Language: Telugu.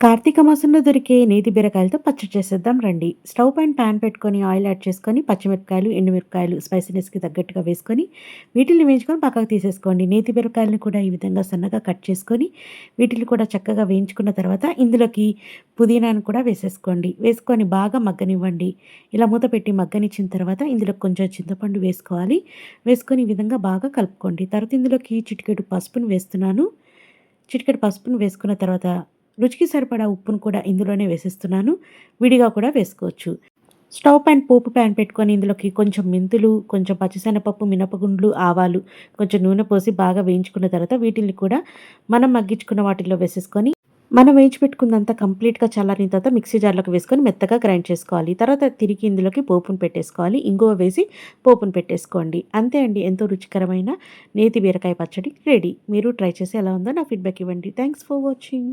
కార్తీక మాసంలో దొరికే నేతి బీరకాయలతో పచ్చడి చేసేద్దాం రండి. స్టవ్ పైన ప్యాన్ పెట్టుకొని ఆయిల్ యాడ్ చేసుకొని పచ్చిమిరపకాయలు ఎండుమిరపకాయలు స్పైసీనెస్కి తగ్గట్టుగా వేసుకొని వీటిని వేయించుకొని పక్కకు తీసేసుకోండి. నేతి బీరకాయలను కూడా ఈ విధంగా సన్నగా కట్ చేసుకొని వీటిని కూడా చక్కగా వేయించుకున్న తర్వాత ఇందులోకి పుదీనాను కూడా వేసేసుకోండి. వేసుకొని బాగా మగ్గనివ్వండి. ఇలా మూత పెట్టి మగ్గనిచ్చిన తర్వాత ఇందులో కొంచెం చింతపండు వేసుకోవాలి. వేసుకొని ఈ విధంగా బాగా కలుపుకోండి. తర్వాత ఇందులోకి చిటికెడు పసుపును వేస్తున్నాను. చిటికెడు పసుపును వేసుకున్న తర్వాత రుచికి సరిపడా ఉప్పును కూడా ఇందులోనే వేసేస్తున్నాను. విడిగా కూడా వేసుకోవచ్చు. స్టవ్ పైన పోపు ప్యాన్ పెట్టుకొని ఇందులోకి కొంచెం మెంతులు కొంచెం పచ్చిశనగపప్పు మినపగుండ్లు ఆవాలు కొంచెం నూనె పోసి బాగా వేయించుకున్న తర్వాత వీటిని కూడా మనం మగ్గించుకున్న వాటిల్లో వేసేసుకొని మనం వేయించి పెట్టుకున్నంత కంప్లీట్గా చల్లారిన తర్వాత మిక్సీ జార్లోకి వేసుకొని మెత్తగా గ్రైండ్ చేసుకోవాలి. తర్వాత తిరిగి ఇందులోకి పోపును పెట్టేసుకోవాలి. ఇంగువ వేసి పోపును పెట్టేసుకోండి. అంతే అండి. ఎంతో రుచికరమైన నేతి బీరకాయ పచ్చడి రెడీ. మీరు ట్రై చేసి ఎలా ఉందో నా ఫీడ్బ్యాక్ ఇవ్వండి. Thanks for watching.